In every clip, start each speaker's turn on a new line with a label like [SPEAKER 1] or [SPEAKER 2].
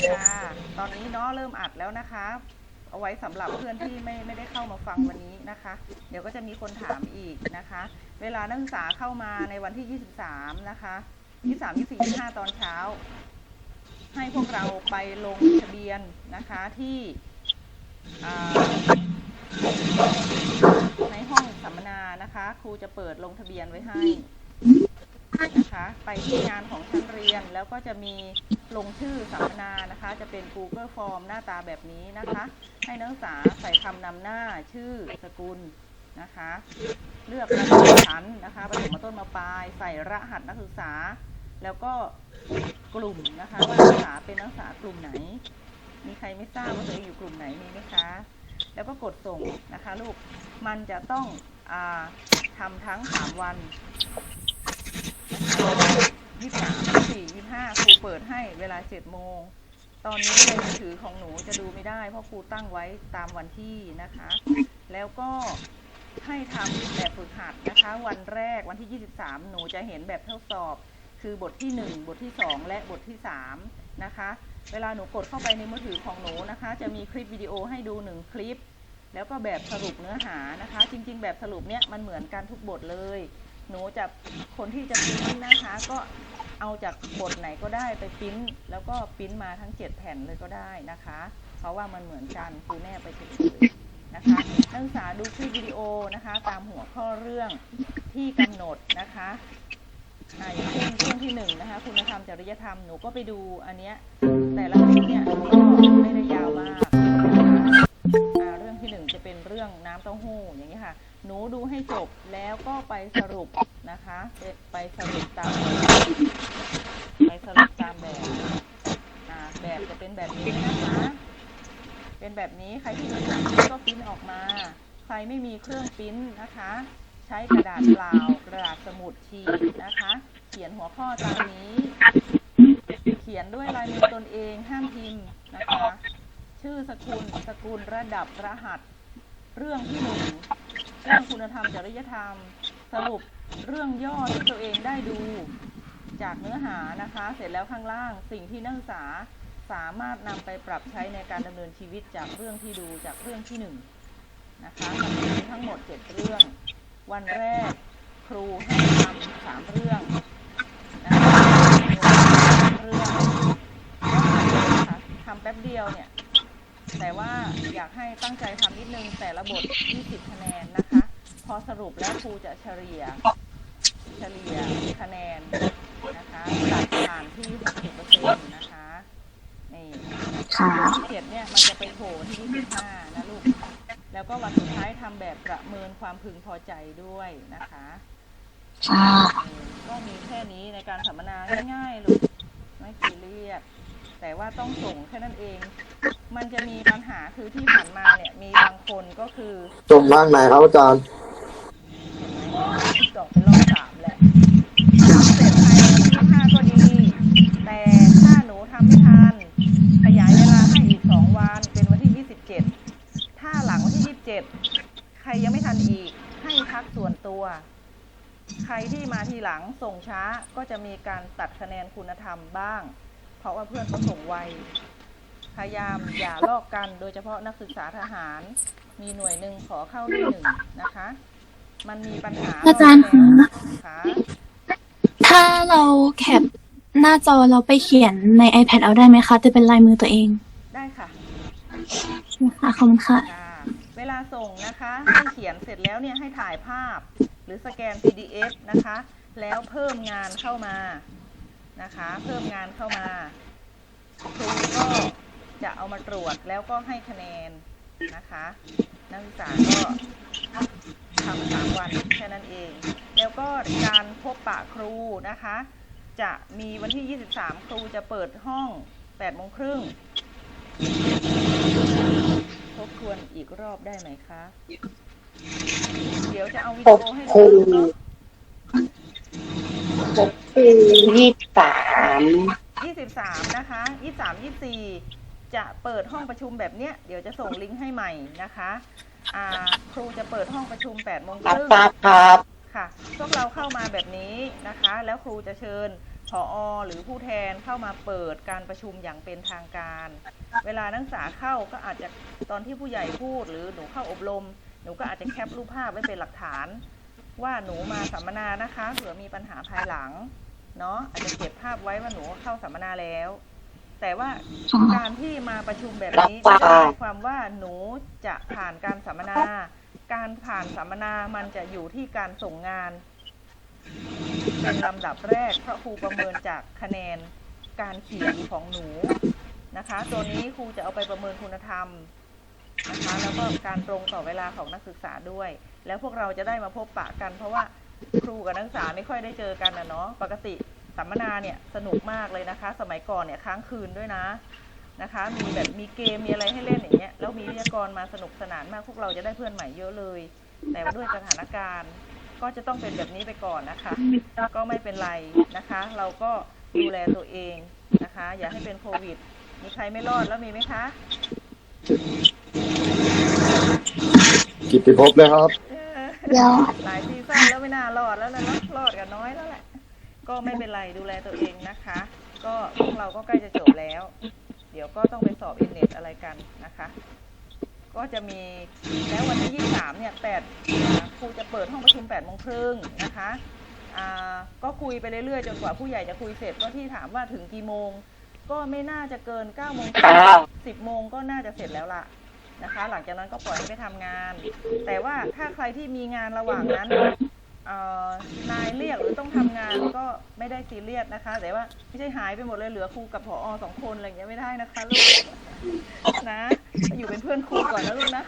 [SPEAKER 1] ค่ะตอนนี้เนาะเริ่มอัดแล้วนะคะ เอาไว้สำหรับเพื่อนที่ไม่ไม่ได้เข้ามาฟังวันนี้นะคะ เดี๋ยวก็จะมีคนถามอีกนะคะ เวลานักศึกษาเข้ามาในวันที่ 23 นะคะ 23 24 25 ตอนเช้า ให้พวกเราไปลงทะเบียนนะคะที่ในห้องสัมมนานะคะ ครูจะเปิดลงทะเบียนไว้ให้นะคะ ไปที่งานของชั้นเรียนแล้วก็จะมี ลงชื่อสัมมนานะคะ จะเป็น Google Form หน้าตาแบบนี้นะคะ ให้นักศึกษาใส่คำนำหน้าชื่อสกุลนะคะ เลือกระดับชั้นนะคะประถมต้นมาปลาย ใส่รหัสนักศึกษา แล้วก็กลุ่มนะคะ ว่านักศึกษาเป็นนักศึกษากลุ่มไหน มีใครไม่ทราบว่าตัวเองอยู่กลุ่มไหนมีไหมคะ แล้วก็กดส่งนะคะลูกมันจะต้องอทำทั้งสามวัน ยี่สามสี่ยี่ห้าครูเปิดให้เวลาเจ็ดโมง ตอนนี้ในมือถือของหนูจะดูไม่ได้ เพราะครูตั้งไว้ตามวันที่นะคะ แล้วก็ให้ทำแบบฝึกหัดนะคะ วันแรกวันที่ 23 หนูจะเห็นแบบทดสอบ คือบทที่ 1 บทที่ 2 และบทที่ 3 นะคะ เวลาหนูกดเข้าไปในมือถือของหนูนะคะ จะมีคลิปวิดีโอให้ดูหนึ่งคลิป แล้วก็แบบสรุปเนื้อหานะคะ จริง ๆ แบบสรุปเนี่ยมันเหมือนกันทุกบทเลย หนูจะคนที่จะปริ้นนะคะ ก็เอาจากบทไหนก็ได้ไปปริ้นแล้วก็ปริ้นมาทั้ง 7 แผ่นเลยก็ได้นะคะ เพราะว่ามันเหมือนกันครูแน่ไปเฉยๆนะคะนักศึกษาดูคลิปวิดีโอนะคะ ตามหัวข้อเรื่องที่กำหนดนะคะอ่าอย่างเช่นเรื่องที่หนึ่งนะคะ คุณธรรมจริยธรรมหนูก็ไปดูอันเนี้ยแต่ละคลิปเนี่ย หนูดูให้จบแล้วก็ไปสรุปนะคะ ไปสรุปตามแบบไปสรุปตามแบบอ่าแบบจะเป็นแบบนี้นะคะ เป็นแบบนี้ใครที่มีเครื่องปริ้นก็ปริ้นออกมา ใครไม่มีเครื่องปริ้นนะคะ ใช้กระดาษเปล่ากระดาษสมุดฉีกนะคะ เขียนหัวข้อตามนี้ เขียนด้วยลายมือตนเองห้ามพิมพ์นะคะ ชื่อสกุลสกุลระดับรหัส เรื่องที่หนึ่ง เรื่องคุณธรรมจริยธรรม สรุปเรื่องย่อที่ตัวเองได้ดูจากเนื้อหานะคะ เสร็จแล้วข้างล่างสิ่งที่นักศึกษาสามารถนำไปปรับใช้ในการดำเนินชีวิตจากเรื่องที่ดูจากเรื่องที่หนึ่งนะคะมีทั้งหมดเจ็ดเรื่อง วันแรกครูให้ทำสามเรื่องนะคะเรื่องก็ค่ะทำแป๊บเดียวเนี่ย แต่ว่าอยากให้ตั้งใจทำนิดนึงแต่ละบท20คะแนนนะคะ อสรุปแล้วครูจะเฉลี่ย เฉลี่ยคะแนนนะคะตัดผ่านที่ 60%นะคะ นี่
[SPEAKER 2] ค่ะ
[SPEAKER 1] ที่เจ็ดเนี่ยมันจะไปโผล่ที่25นะลูก แล้วก็วันสุดท้ายทำแบบประเมินความพึงพอใจด้วยนะคะ
[SPEAKER 2] ค่ะ
[SPEAKER 1] ก็มีแค่นี้ในการสัมมนาง่ายๆลูกไม่ซีเรียสแต่ว่าต้องส่งแค่นั้นเอง มันจะมีปัญหาคือที่ผ่านมาเนี่ยมีบางคนก็คือ
[SPEAKER 3] จมมากไหนครับอาจารย์
[SPEAKER 1] จบเป็นรอบสามแหละทำเสร็จภายในวันที่ห้าก็ดี แต่ถ้าหนูทำไม่ทัน ขยายเวลาให้อีกสองวันเป็นวันที่ยี่สิบเจ็ดถ้าหลังวันที่ยี่สิบเจ็ดใครยังไม่ทันอีก ให้พักส่วนตัว ใครที่มาทีหลังส่งช้าก็จะมีการตัดคะแนนคุณธรรมบ้าง เพราะว่าเพื่อนเขาส่งไวพยายามอย่าลอกกันโดยเฉพาะนักศึกษาทหาร มีหน่วยหนึ่งขอเข้าหน่วยหนึ่งนะคะ มันมีปัญหา
[SPEAKER 2] อาจารย์คะ
[SPEAKER 1] คะ
[SPEAKER 2] ถ้าเราแคปหน้าจอเราไปเขียนใน iPad เอาได้ไหมคะจะเป็นลายมือตัวเอง
[SPEAKER 1] ได้ค่ะ
[SPEAKER 2] ค่ะขอบคุณค่ะ
[SPEAKER 1] ค่ะ เวลาส่งนะคะให้เขียนเสร็จแล้วเนี่ยให้ถ่ายภาพ หรือสแกน PDF นะคะ แล้วเพิ่มงานเข้ามานะคะ เพิ่มงานเข้ามาครูก็จะเอามาตรวจแล้วก็ให้คะแนนนะคะ นักศึกษาก็ ทำสามวันแค่นั้นเอง แล้วก็การพบปะครูนะคะ จะมีวันที่ 23 ครูจะเปิดห้อง8โมงครึ่งทบทวนอีกรอบได้ไหมคะ เดี๋ยวจะเอาวิดีโอให้ดูเนาะ
[SPEAKER 4] หกคือยี่สิบสาม
[SPEAKER 1] 23นะคะ23 24จะเปิดห้องประชุมแบบเนี้ย เดี๋ยวจะส่งลิงก์ให้ใหม่นะคะ อ่า ครูจะเปิดห้องประชุม8โมงค
[SPEAKER 4] รับ
[SPEAKER 1] รึ่ง
[SPEAKER 4] ทราบครับ
[SPEAKER 1] ค่ะ พวกเราเข้ามาแบบนี้นะคะ แล้วครูจะเชิญผอหรือผู้แทนเข้ามาเปิดการประชุมอย่างเป็นทางการ เวลานักศึกษาเข้าก็อาจจะตอนที่ผู้ใหญ่พูด หรือหนูเข้าอบรม หนูก็อาจจะแคปรูปภาพไว้เป็นหลักฐาน ว่าหนูมาสัมมนานะคะเผื่อมีปัญหาภายหลังเนาะอาจจะเก็บภาพไว้ว่าหนูเข้าสัมมนาแล้ว แต่ว่า
[SPEAKER 2] ค่ะ
[SPEAKER 1] การที่มาประชุมแบบนี้
[SPEAKER 4] รับ
[SPEAKER 1] ไม่
[SPEAKER 4] ทราบ
[SPEAKER 1] ได้หมายความว่าหนูจะผ่านการสัมมนา การผ่านสัมมนามันจะอยู่ที่การส่งงาน เป็นลำดับแรกเพราะครูประเมินจากคะแนนการเขียนของหนูนะคะ ตัวนี้ครูจะเอาไปประเมินคุณธรรมนะคะแล้วก็การตรงต่อเวลาของนักศึกษาด้วย แล้วพวกเราจะได้มาพบปะกัน เพราะว่าครูกับนักศึกษาไม่ค่อยได้เจอกันนะเนาะปกติ สัมมนาเนี่ยสนุกมากเลยนะคะ สมัยก่อนเนี่ยค้างคืนด้วยนะนะคะ มีแบบมีเกมมีอะไรให้เล่นอย่างเงี้ยแล้วมีวิทยากรมาสนุกสนานมากพวกเราจะได้เพื่อนใหม่เยอะเลย แต่ว่าด้วยสถานการณ์ก็จะต้องเป็นแบบนี้ไปก่อนนะคะ ก็ไม่เป็นไรนะคะ เราก็ดูแลตัวเองนะคะ อย่าให้เป็นโควิด มีใครไม่รอดแล้วมีไหมคะ
[SPEAKER 3] กิตติภพเลยครับ
[SPEAKER 1] เออ
[SPEAKER 2] ยอด
[SPEAKER 1] หลายซีซั่นแล้วไม่น่ารอดแล้วนะเนอะรอดกันน้อยแล้วแหละ ก็ไม่เป็นไรดูแลตัวเองนะคะ ก็พวกเราก็ใกล้จะจบแล้ว เดี๋ยวก็ต้องไปสอบอินเน็ตอะไรกันนะคะ ก็จะมีแล้ววันที่ 23 เนี่ย8ครูจะเปิดห้องประชุม8โมงครึ่งนะคะอ่าก็คุยไปเรื่อยๆจนกว่าผู้ใหญ่จะคุยเสร็จก็ที่ถามว่าถึงกี่โมง ก็ไม่น่าจะเกิน9โมง
[SPEAKER 4] ค่ะ
[SPEAKER 1] สิบโมงก็น่าจะเสร็จแล้วล่ะนะคะ หลังจากนั้นก็ปล่อยให้ไปทำงาน แต่ว่าถ้าใครที่มีงานระหว่างนั้น นายเรียกหรือต้องทำงานก็ไม่ได้ซีเรียสนะคะ แต่ว่าไม่ใช่หายไปหมดเลยเหลือครูกับผอสองคนอะไรอย่างเงี้ยไม่ได้นะคะลูกนะอยู่เป็นเพื่อนครูก่อนนะลูกนะ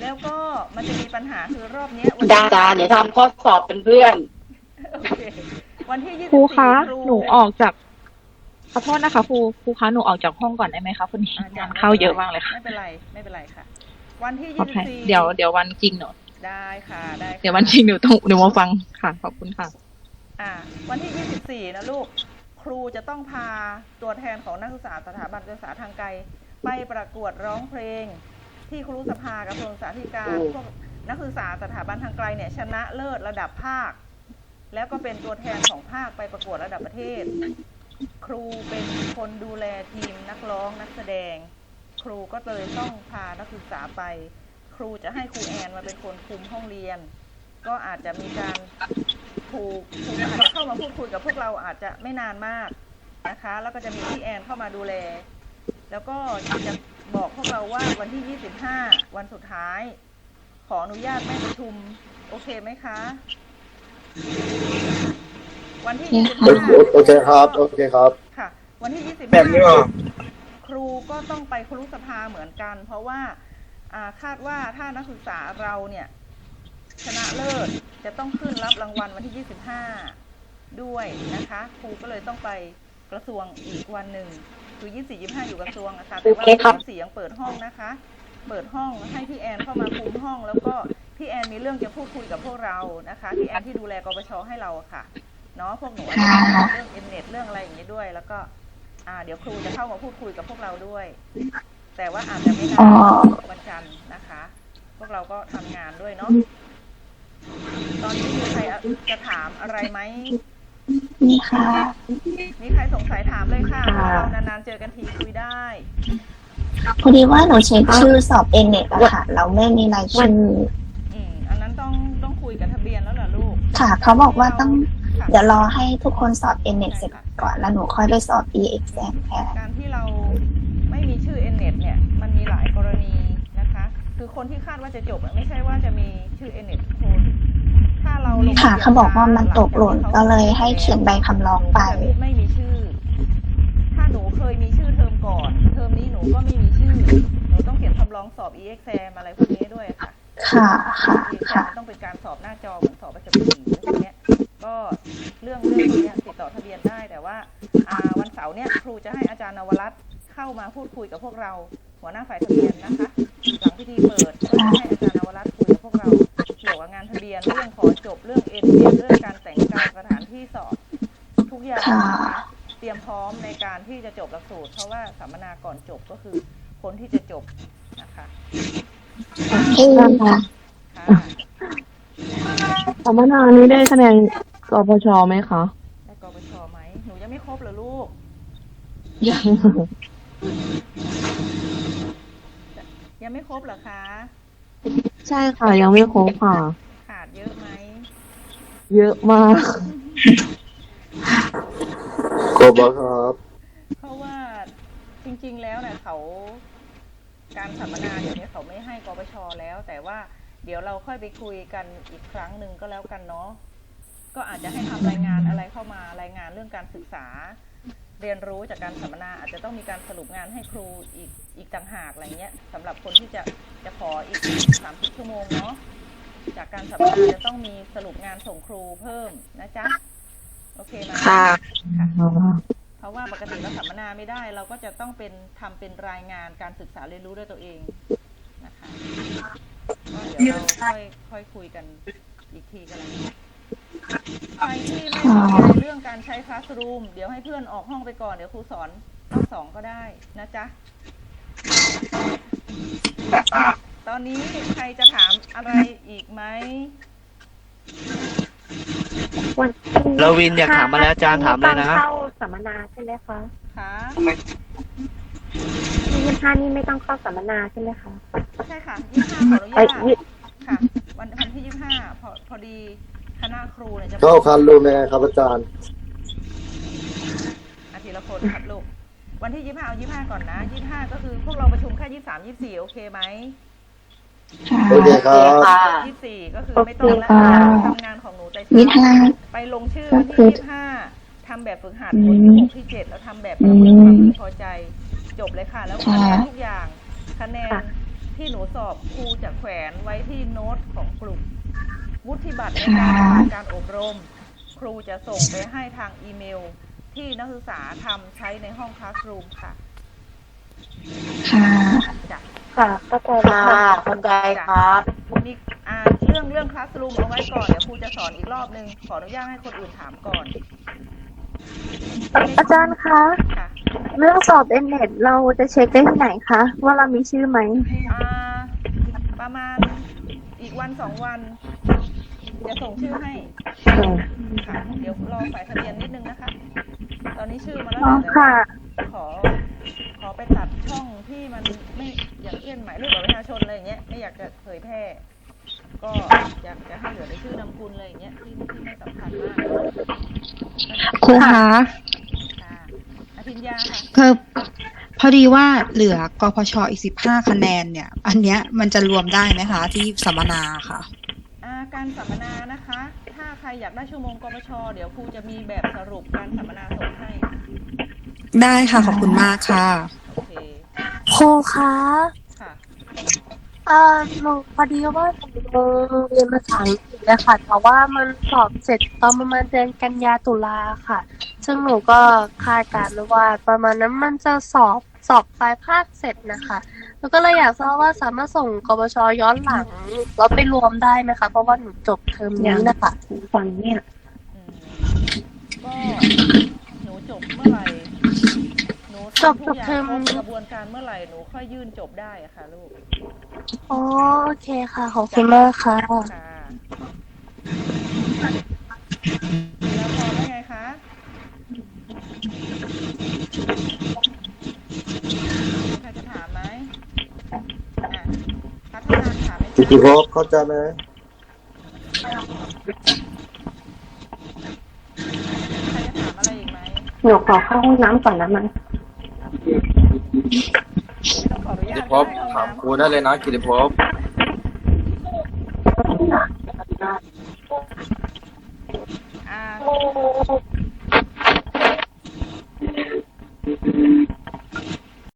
[SPEAKER 1] แล้วก็มันจะมีปัญหาคือรอบเนี้ยวัน
[SPEAKER 4] ดาดาเดี๋ยวทำข้อสอบเป็นเพื่อน
[SPEAKER 1] โอเควันที่ยี่
[SPEAKER 5] ค
[SPEAKER 1] สิ
[SPEAKER 5] รู
[SPEAKER 1] บ
[SPEAKER 5] คะ
[SPEAKER 1] สี่
[SPEAKER 5] หนูออกจากขอโทษนะคะครูครูคะหนูออกจากห้องก่อนได้ไหมคะพอดีงานเข้าเยอะมากเลยค่ะ
[SPEAKER 1] ไม่เป็นไรไม่เป็นไรค่ะ วันที่
[SPEAKER 5] โอ
[SPEAKER 1] ยี่
[SPEAKER 5] เค
[SPEAKER 1] สิบสี่
[SPEAKER 5] เดี๋ยวเดี๋ยววันจริงหนู
[SPEAKER 1] ได้ค่ะได้ค่ะ
[SPEAKER 5] เดี๋ยววันจริงหนูต้องหนูมาฟังค่ะขอบคุณค่ะ
[SPEAKER 1] อ่าวันที่ 24 นะลูก ครูจะต้องพาตัวแทนของนักศึกษาสถาบันการศึกษาทางไกล ไปประกวดร้องเพลง ที่ครูสภากระทรวงศึกษาธิการ
[SPEAKER 4] โอ้
[SPEAKER 1] พวกนักศึกษาสถาบันทางไกลเนี่ยชนะเลิศระดับภาค แล้วก็เป็นตัวแทนของภาคไปประกวดระดับประเทศ ครูเป็นคนดูแลทีมนักร้องนักแสดง ครูก็เลยต้องพานักศึกษาไป ครูจะให้ครูแอนมาเป็นคนคุมห้องเรียน ก็อาจจะมีการครูครูอาจจะเข้ามาพูดคุยกับพวกเราอาจจะไม่นานมากนะคะ แล้วก็จะมีพี่แอนเข้ามาดูแล แล้วก็จะบอกพวกเราว่าวันที่ 25 วันสุดท้าย ขออนุญาตไม่ประชุม โอเคไหมคะ วันที่
[SPEAKER 2] โอเคค่ะ
[SPEAKER 1] 25
[SPEAKER 3] โอเคครับ โอเคครับ
[SPEAKER 1] ค่ะ วันที่
[SPEAKER 3] แบบนี้เหรอ
[SPEAKER 1] 25 ครูก็ต้องไปครุสภาเหมือนกัน เพราะว่าอ่า คาดว่าถ้านักศึกษาเราเนี่ยชนะเลิศจะต้องขึ้นรับรางวัลวันที่ 25 ด้วยนะคะครูก็เลยต้องไปกระทรวงอีกวันหนึ่งคือ 24 25 อยู่กระทรวงอะค่ะแต่ว่า
[SPEAKER 4] โอเคครับ
[SPEAKER 1] 24ยังเปิดห้องนะคะ เปิดห้องให้พี่แอนเข้ามาคุมห้อง แล้วก็พี่แอนมีเรื่องจะพูดคุยกับพวกเรานะคะพี่แอนที่ดูแลกปชให้เราอะค่ะเนาะพวกหนูอาจจะมีเรื่องเอ็นเน็ตเรื่องอะไรอย่างนี้ด้วย แล้วก็ อ่า เดี๋ยวครูจะเข้ามาพูดคุยกับพวกเราด้วย แต่ว่าอาจจะไม่นา
[SPEAKER 2] อ๋
[SPEAKER 1] น
[SPEAKER 2] อ
[SPEAKER 1] วันจันทร์นะคะ พวกเราก็ทำงานด้วยเนาะตอนนี้มีใครจะถามอะไรไหม
[SPEAKER 2] นี่ค่ะ
[SPEAKER 1] มีใครสงสัยถามเลยค่ะ
[SPEAKER 4] ค่ะ
[SPEAKER 1] เรานานๆเจอกันทีคุยได้
[SPEAKER 2] พอดีว่าหนูเช็คชื่อสอบเอเน็ตอะค่ะเราไม่มีรายชื่อ
[SPEAKER 1] อืมอันนั้นต้องต้องคุยกับทะเบียนแล้วเหรอลูก
[SPEAKER 2] ค่ะ เขาบอกว่าต้อง
[SPEAKER 1] ค่ะ
[SPEAKER 2] เดี๋ยวรอให้ทุกคนสอบเอเน็ตเสร็จก่อนแล้วหนูค่อยไปสอบ e exam แทน
[SPEAKER 1] การที่เราไม่ มีชื่อ n n e t เนี่ยมันมีหลายกรณีนะคะ คือคนที่คาดว่าจะจบอะไม่ใช่ว่าจะมีชื่อ n n e t ทุกคนถ้าเราลง
[SPEAKER 2] ค่ะเขาบอกว่ามันตกหล่นก็เลยให้เขียนใบคำร้องไป
[SPEAKER 1] หนูจะไม่มีชื่อ ถ้าหนูเคยมีชื่อเทอมก่อนเทอมนี้หนูก็ไม่มีชื่อหนูต้องเขียนคำร้องสอบ e exam อะไรพวกนี้ด้วยค่ะ
[SPEAKER 2] ค่ะค่ะ
[SPEAKER 1] e exam
[SPEAKER 2] ค่ะ
[SPEAKER 1] มันต้องเป็นการสอบหน้าจอเหมือนสอบประจำปี พูดคุยกับพวกเรา หัวหน้าฝ่ายทะเบียนนะคะ หลังพิธีเปิดก็จะให้อาจารย์นวรัตน์คุยกับพวกเราเกี่ยวกับงานทะเบียนเรื่องขอจบเรื่องเอ็นเรื่องการแต่งกายสถานที่สอบทุกอย่างนะคะเตรียมพร้อมในการที่จะจบหลักสูตร เพราะว่าสัมมนาก่อนจบก็คือคนที่จะจบนะคะ
[SPEAKER 2] โอเคค่ะ
[SPEAKER 1] ค่ะ
[SPEAKER 6] สัมมนานี้ได้คะแนนกพชไหมคะ
[SPEAKER 1] ได้กปช
[SPEAKER 5] ยัง
[SPEAKER 1] ยัง ไม่ครบเหรอคะ
[SPEAKER 5] ใช่ค่ะ ยังไม่ครบค่ะ
[SPEAKER 1] ขาดเยอะไหม
[SPEAKER 5] เยอะมาก
[SPEAKER 3] ครบแล้วครับ
[SPEAKER 1] เพราะว่าจริง ๆ แล้วเนี่ยเขาการสัมมนาเดี๋ยวนี้เขาไม่ให้กปชแล้ว แต่ว่าเดี๋ยวเราค่อยไปคุยกันอีกครั้งหนึ่งก็แล้วกันเนาะก็อาจจะให้ทำรายงานอะไรเข้ามารายงานเรื่องการศึกษา เรียนรู้จากการสัมมนาอาจจะต้องมีการสรุปงานให้ครูอีกอีกต่างหากอะไรเงี้ยสำหรับคนที่จะจะขออีกสามสิบชั่วโมงเนาะจากการสัมมนาจะต้องมีสรุปงานส่งครูเพิ่มนะจ๊ะโอเคไหม
[SPEAKER 5] ค่ะ
[SPEAKER 1] ค่ะเพราะว่าปกติเราสัมมนาไม่ได้ เราก็จะต้องเป็นทำเป็นรายงานการศึกษาเรียนรู้ด้วยตัวเองนะคะก็เดี๋ยวเราค่อยค่อยคุยกันอีกทีกันแล้ว ใครที่ไม่สนใจเรื่องการใช้คลาสรูม เดี๋ยวให้เพื่อนออกห้องไปก่อนเดี๋ยวครูสอนรอบสองก็ได้นะจ๊ะ ตอนนี้ใครจะถามอะไรอีกไหม
[SPEAKER 6] วัน
[SPEAKER 7] เราวินอยากถามมาแล้วอาจารย์ถามเลยนะ
[SPEAKER 6] ไม่ต้องเข้าสัมมนาใช่ไหมคะ
[SPEAKER 1] คะ
[SPEAKER 6] ที่ยี่ห้านี่ไม่ต้องเข้าสัมมนาใช่ไหมคะ
[SPEAKER 1] ใช่ค่ะยี่ห้าขออนุ
[SPEAKER 6] เอ้
[SPEAKER 1] ญายต
[SPEAKER 6] ยี่
[SPEAKER 1] ค่ะ วันวันที่ยี่ห้าพอพอดี คณะครูเนี่ยจะ
[SPEAKER 3] เข้าคันรูมยังไงครับอาจารย์
[SPEAKER 1] อาทิละคนครับลูก วันที่ยี่ห้าเอายี่ห้าก่อนนะยี่ห้าก็คือพวกเราประชุมแค่ยี่สามยี่สี่โอเคไหม
[SPEAKER 2] ค่ะ
[SPEAKER 3] โอเคครับ
[SPEAKER 4] ค่ะ
[SPEAKER 1] ยี่สี่ก็คือไม่ต้องแล้ว
[SPEAKER 2] โอเคค่ะ
[SPEAKER 1] ทำงานของหนูแต่
[SPEAKER 2] ยี่ห้า
[SPEAKER 1] ไปลงชื่อวัน
[SPEAKER 2] ก็คื
[SPEAKER 1] ที่
[SPEAKER 2] อ
[SPEAKER 1] ยี่ห้าทำแบบฝึกหัด
[SPEAKER 2] อื
[SPEAKER 1] หน่วย
[SPEAKER 2] ม
[SPEAKER 1] ที่หกที่เจ็ดแล้วทำแบบประเมินความพึงพอใจ จบเลยค่ะ แล้ว
[SPEAKER 2] ค่ะ
[SPEAKER 1] คะแนนทุกอย่างคะแนนที่หนูสอบครูจะแขวนไว้ที่โน้ตของกลุ่ม วุฒิบัตรในการผ่านการอบรม ครูจะส่งไปให้ทางอีเมล ที่นักศึกษาทำใช้ในห้องคลาสรูมค่ะ
[SPEAKER 2] ค่ะ
[SPEAKER 1] จ้ะ
[SPEAKER 6] ค่ะเข้าใจแล้ว
[SPEAKER 4] ค่ะ
[SPEAKER 6] ค่ะ
[SPEAKER 4] เข้าใจครับ
[SPEAKER 1] มีอ่าเรื่องเรื่องคลาสรูมเอาไว้ก่อนเดี๋ยวครูจะสอนอีกรอบนึงขออนุญาตให้คนอื่นถามก่อน
[SPEAKER 6] อาจารย์คะ
[SPEAKER 1] ค่ะ
[SPEAKER 6] เรื่องสอบเอ็นเน็ตเราจะเช็คได้ที่ไหนคะ ว่าเรามีชื่อไหม
[SPEAKER 1] อ่าประมาณอีกวันสองวัน จะส่งชื่อให้ ค่ะ เดี๋ยวรอฝ่ายทะเบียนนิดนึงนะคะ ตอนนี้ชื่อมาแล้ว
[SPEAKER 6] อ๋อ
[SPEAKER 1] เดี๋ยว
[SPEAKER 6] ค่ะ
[SPEAKER 1] ขอ ขอไปตัดช่องที่มันไม่อย่างเช่นหมายเลขบัตรประชาชนอะไรอย่างเงี้ยไม่อยากจะเผยแพร่ ก็อยากจะให้เหลือในชื่อนามกุลอะไรอย่างเงี้ยที่ที่ไม่สำคัญมาก
[SPEAKER 8] ครูคะ
[SPEAKER 1] ค่ะอภิญญาค่ะ
[SPEAKER 8] คือพอดีว่าเหลือกพชอีกสิบห้าคะแนนเนี่ย อันเนี้ยมันจะรวมได้ไหมคะ ที่สัมมนาค่ะ
[SPEAKER 1] อ่า การสัมมนานะคะ ถ้าใครอยากได้ชั่วโมงกปชเดี๋ยวครูจะมีแบบสรุปการสัมมนาส่งให้
[SPEAKER 8] ได้ค่ะ ขอบคุณมากค่ะ
[SPEAKER 1] โอเค
[SPEAKER 2] ครูคะ
[SPEAKER 1] ค่ะ
[SPEAKER 6] เอ่อหนูพอดีว่าหนูเรียนภาษาอังกฤษนะคะแต่ว่ามันสอบเสร็จตอนประมาณเดือนกันยาตุลาค่ะ ซึ่งหนูก็คาดการณ์ไว้ว่า ประมาณนั้นมันจะสอบสอบปลายภาคเสร็จนะคะแล้วก็เลยอยากทราบว่าสามารถส่งกบชย้อนหลังแล้วไปรวมได้ไหมคะเพราะว่าหนูจบเทอมนี้นะคะฟังเนี่ย
[SPEAKER 1] อืมก็หนูจบเมื่อไหร่หนู
[SPEAKER 6] จบ
[SPEAKER 1] ทำทุกอย่าง
[SPEAKER 6] จบเทอม
[SPEAKER 1] ครบกระบวนการเมื่อไหร่หนูค่อยยื่นจบได้อะค่ะลูก
[SPEAKER 6] อ๋อโอเคค่ะขอบคุณมากค่ะ
[SPEAKER 1] ค่ะแล้วพอได้ไงคะ ใครจะถามไหมอะพัฒนาถามไหม
[SPEAKER 3] กิติ
[SPEAKER 1] คะ
[SPEAKER 3] ภพเข้าใจไหม
[SPEAKER 1] ใครจะถามอะไรอีกไหม
[SPEAKER 6] หนูขอเข้าห้องน้ำก่อนนะมัน
[SPEAKER 1] ต้องขออนุญา
[SPEAKER 3] กิ
[SPEAKER 1] ต
[SPEAKER 3] ติภพ
[SPEAKER 1] ให้ห้อง
[SPEAKER 3] ถาม
[SPEAKER 1] น้ำ
[SPEAKER 3] ครูได้เลยนะกิติภพ